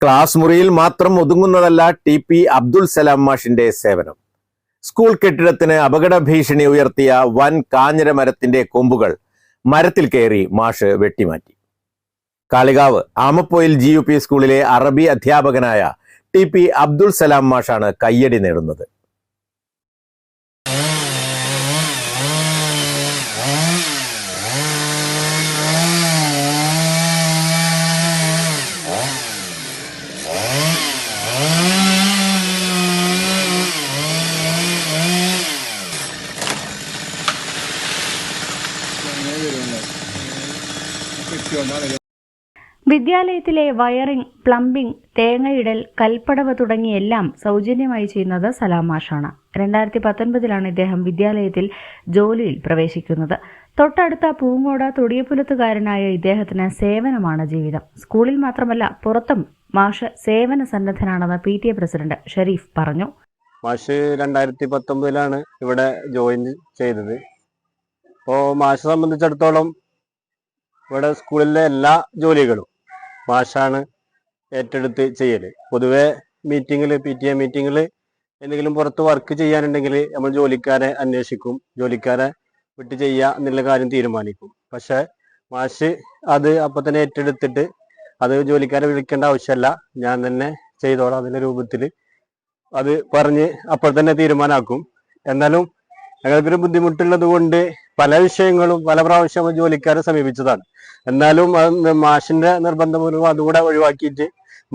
Class മുറിയിൽ മാത്രം ഒതുങ്ങുന്നതല്ല ടി പി അബ്ദുൽ സലാം മാഷിന്റെ സേവനം. സ്കൂൾ കെട്ടിടത്തിന് അപകട ഭീഷണി ഉയർത്തിയ വൻ കാഞ്ഞിര മരത്തിന്റെ കൊമ്പുകൾ മരത്തിൽ കയറി മാഷ് വെട്ടിമാറ്റി. കാളികാവ് ആമപ്പോയിൽ ജി സ്കൂളിലെ അറബി അധ്യാപകനായ ടി പി അബ്ദുൽ സലാം മാഷാണ് കയ്യടി നേടുന്നത്. വിദ്യാലയത്തിലെ വയറിംഗ് പ്ലംബിംഗ് തേങ്ങയിടൽ കൽപ്പടവ് തുടങ്ങിയെല്ലാം സൗജന്യമായി ചെയ്യുന്നത് സലാം മാഷാണ്. രണ്ടായിരത്തി പത്തൊൻപതിലാണ് ഇദ്ദേഹം വിദ്യാലയത്തിൽ ജോലിയിൽ പ്രവേശിക്കുന്നത്. തൊട്ടടുത്ത പൂങ്ങോട തൊടിയപ്പുലത്തുകാരനായ ഇദ്ദേഹത്തിന് സേവനമാണ് ജീവിതം. സ്കൂളിൽ മാത്രമല്ല പുറത്തും മാഷ് സേവന സന്നദ്ധനാണെന്ന് P T A president Sharif പറഞ്ഞു. മാഷ് രണ്ടായിരത്തി പത്തൊമ്പതിലാണ് ഇവിടെ ജോയിൻ ചെയ്തത്. അപ്പോൾ മാഷെ സംബന്ധിച്ചിടത്തോളം ഇവിടെ സ്കൂളിലെ എല്ലാ ജോലികളും മാഷാണ് ഏറ്റെടുത്ത് ചെയ്യൽ പൊതുവെ മീറ്റിങ്ങിൽ പി ടി എ മീറ്റിങ്ങിൽ എന്തെങ്കിലും പുറത്ത് വർക്ക് ചെയ്യാനുണ്ടെങ്കിൽ നമ്മൾ ജോലിക്കാരെ അന്വേഷിക്കും. ജോലിക്കാരെ വിട്ട് ചെയ്യുക എന്നുള്ള കാര്യം തീരുമാനിക്കും. പക്ഷെ മാഷ് അത് അപ്പം തന്നെ ഏറ്റെടുത്തിട്ട് അത് ജോലിക്കാരെ വിളിക്കേണ്ട ആവശ്യമല്ല ഞാൻ തന്നെ ചെയ്തോളാം അതിന്റെ രൂപത്തിൽ അത് പറഞ്ഞ് അപ്പോൾ തന്നെ തീരുമാനമാക്കും എന്നാലും ഞങ്ങൾക്കൊരു ബുദ്ധിമുട്ടുള്ളത് കൊണ്ട് പല വിഷയങ്ങളും പല പ്രാവശ്യം ജോലിക്കാരെ സമീപിച്ചതാണ്. എന്നാലും മാഷിന്റെ നിർബന്ധപൂർവം അതുകൂടെ ഒഴിവാക്കിയിട്ട്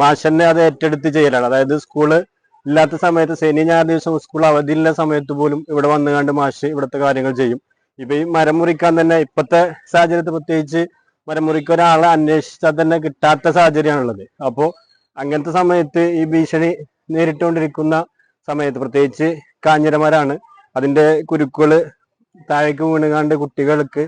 മാഷന്നെ അത് ഏറ്റെടുത്ത് ചെയ്യലാണ്. അതായത് സ്കൂൾ ഇല്ലാത്ത സമയത്ത് ശനി ഞായർ ദിവസം സ്കൂൾ അവധിയുള്ള സമയത്ത് പോലും ഇവിടെ വന്നുകൊണ്ട് മാഷ് ഇവിടുത്തെ കാര്യങ്ങൾ ചെയ്യും. ഇപ്പൊ ഈ മരം മുറിക്കാൻ തന്നെ ഇപ്പത്തെ സാഹചര്യത്തിൽ പ്രത്യേകിച്ച് മരം മുറിക്കാൻ ഒരാളെ അന്വേഷിച്ചാൽ തന്നെ കിട്ടാത്ത സാഹചര്യമാണുള്ളത്. അപ്പോ അങ്ങനത്തെ സമയത്ത് ഈ ഭീഷണി നേരിട്ടുകൊണ്ടിരിക്കുന്ന സമയത്ത് പ്രത്യേകിച്ച് കാഞ്ഞിരമരാണ് അതിന്റെ കുരുക്കുകൾ താഴേക്ക് വീണുകാണ്ട് കുട്ടികൾക്ക്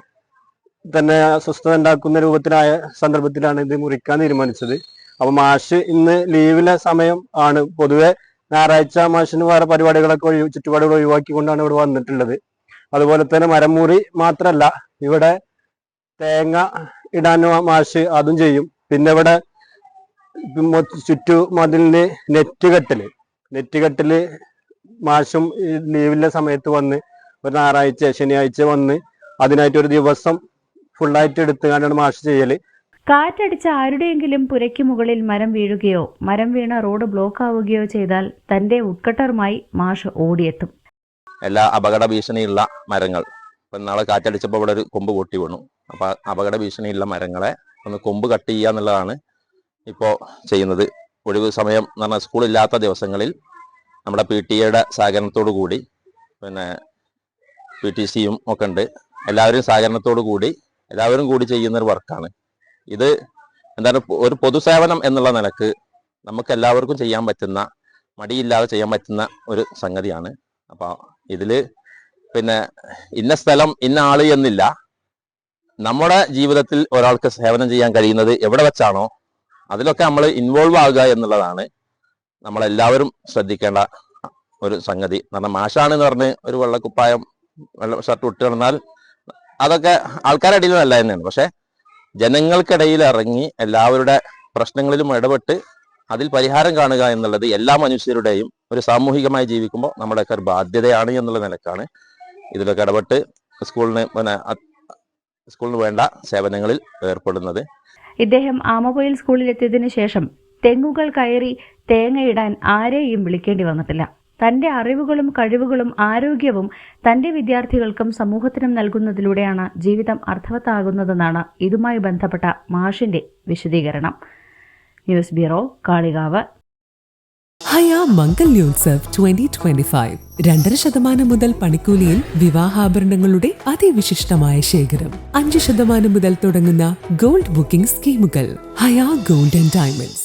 തന്നെ അസ്വസ്ഥത ഉണ്ടാക്കുന്ന രൂപത്തിലായ സന്ദർഭത്തിലാണ് ഇത് മുറിക്കാൻ തീരുമാനിച്ചത്. അപ്പൊ മാഷ് ഇന്ന് ലീവിലെ സമയം ആണ്. പൊതുവെ ഞായറാഴ്ച മാഷിന് വേറെ പരിപാടികളൊക്കെ ഒഴിവ് ചുറ്റുപാടുകൾ ഒഴിവാക്കിക്കൊണ്ടാണ് ഇവിടെ വന്നിട്ടുള്ളത്. അതുപോലെ തന്നെ മരമുറി മാത്രമല്ല ഇവിടെ തേങ്ങ ഇടാൻ മാഷ് അതും ചെയ്യും. പിന്നെ ഇവിടെ ചുറ്റു മതിലിന് നെറ്റ് കെട്ടൽ നെറ്റ് കെട്ടൽ മാഷും ഈ ലീവിലെ സമയത്ത് വന്ന് ഒരു ഞായറാഴ്ച ശനിയാഴ്ച വന്ന് അതിനായിട്ട് ഒരു ദിവസം ഫുള്ളായിട്ട് എടുത്തുകൊണ്ടാണ് മാഷ് ചെയ്യൽ. കാറ്റടിച്ച ആരുടെയെങ്കിലും പുരയ്ക്ക് മുകളിൽ മരം വീഴുകയോ മരം വീണ റോഡ് ബ്ലോക്ക് ആവുകയോ ചെയ്താൽ തന്റെ ഉത്കട്ടറുമായി മാഷ് ഓടിയെത്തും. എല്ലാ അപകട ഭീഷണിയുള്ള മരങ്ങൾ. ഇപ്പം നാളെ കാറ്റടിച്ചപ്പോൾ ഇവിടെ ഒരു കൊമ്പ് പൊട്ടി വീണു. അപ്പൊ അപകട ഭീഷണിയുള്ള മരങ്ങളെ ഒന്ന് കൊമ്പ് കട്ട് ചെയ്യാന്നുള്ളതാണ് ഇപ്പോൾ ചെയ്യുന്നത്. ഒഴിവ് സമയം എന്ന് പറഞ്ഞാൽ സ്കൂളില്ലാത്ത ദിവസങ്ങളിൽ നമ്മുടെ പി ടി എയുടെ സഹകരണത്തോടു കൂടി പിന്നെ പി ടി സിയും ഒക്കെ ഉണ്ട്. എല്ലാവരും സഹകരണത്തോടു കൂടി എല്ലാവരും കൂടി ചെയ്യുന്ന ഒരു വർക്കാണ്. ഇത് എന്താണ് ഒരു പൊതുസേവനം എന്നുള്ള നിലയ്ക്ക് നമുക്ക് എല്ലാവർക്കും ചെയ്യാൻ പറ്റുന്ന മടിയില്ലാതെ ചെയ്യാൻ പറ്റുന്ന ഒരു സംഗതിയാണ്. അപ്പോൾ ഇതിൽ പിന്നെ ഇന്ന സ്ഥലം ഇന്ന ആൾ എന്നില്ല. നമ്മുടെ ജീവിതത്തിൽ ഒരാൾക്ക് സേവനം ചെയ്യാൻ കഴിയുന്നത് എവിടെ വെച്ചാണോ അതിലൊക്കെ നമ്മൾ ഇൻവോൾവ് ആകുക എന്നുള്ളതാണ് നമ്മളെല്ലാവരും ശ്രദ്ധിക്കേണ്ട ഒരു സംഗതി. കാരണം മാഷാണെന്ന് പറഞ്ഞ് ഒരു വെള്ളക്കുപ്പായം വെള്ള ഷർട്ട് ഇട്ട് കിടന്നാൽ അതൊക്കെ ആൾക്കാരുടെ ഇടയിൽ നല്ല തന്നെയാണ്. പക്ഷെ ജനങ്ങൾക്കിടയിൽ ഇറങ്ങി എല്ലാവരുടെ പ്രശ്നങ്ങളിലും ഇടപെട്ട് അതിൽ പരിഹാരം കാണുക എന്നുള്ളത് എല്ലാ മനുഷ്യരുടെയും ഒരു സാമൂഹികമായി ജീവിക്കുമ്പോൾ നമ്മുടെയൊക്കെ ഒരു ബാധ്യതയാണ് എന്നുള്ള നിലക്കാണ് ഇതിലൊക്കെ ഇടപെട്ട് സ്കൂളിന് പിന്നെ സ്കൂളിന് വേണ്ട സേവനങ്ങളിൽ ഏർപ്പെടുന്നത്. ഇദ്ദേഹം ആമപൊയിൽ സ്കൂളിലെത്തിയതിനു ശേഷം തെങ്ങുകൾ കയറി തേങ്ങയിടാൻ ആരെയും വിളിക്കേണ്ടി വന്നിട്ടില്ല. തന്റെ അറിവുകളും കഴിവുകളും ആരോഗ്യവും തന്റെ വിദ്യാർത്ഥികൾക്കും സമൂഹത്തിനും നൽകുന്നതിലൂടെയാണ് ജീവിതം അർത്ഥവത്താകുന്നതെന്നാണ് ഇതുമായി ബന്ധപ്പെട്ട മാഷിന്റെ വിശദീകരണം. News bureau Kalikavu. ഹയാ മംഗല്യോത്സവ് രണ്ടര ശതമാനം മുതൽ പണിക്കൂലിയിൽ വിവാഹാഭരണങ്ങളുടെ അതിവിശിഷ്ടമായ ശേഖരം. അഞ്ച് ശതമാനം മുതൽ തുടങ്ങുന്ന ഗോൾഡ് ബുക്കിംഗ് സ്കീമുകൾ. ഹയാ ഗോൾഡ് ആൻഡ് ഡയമണ്ട്സ്.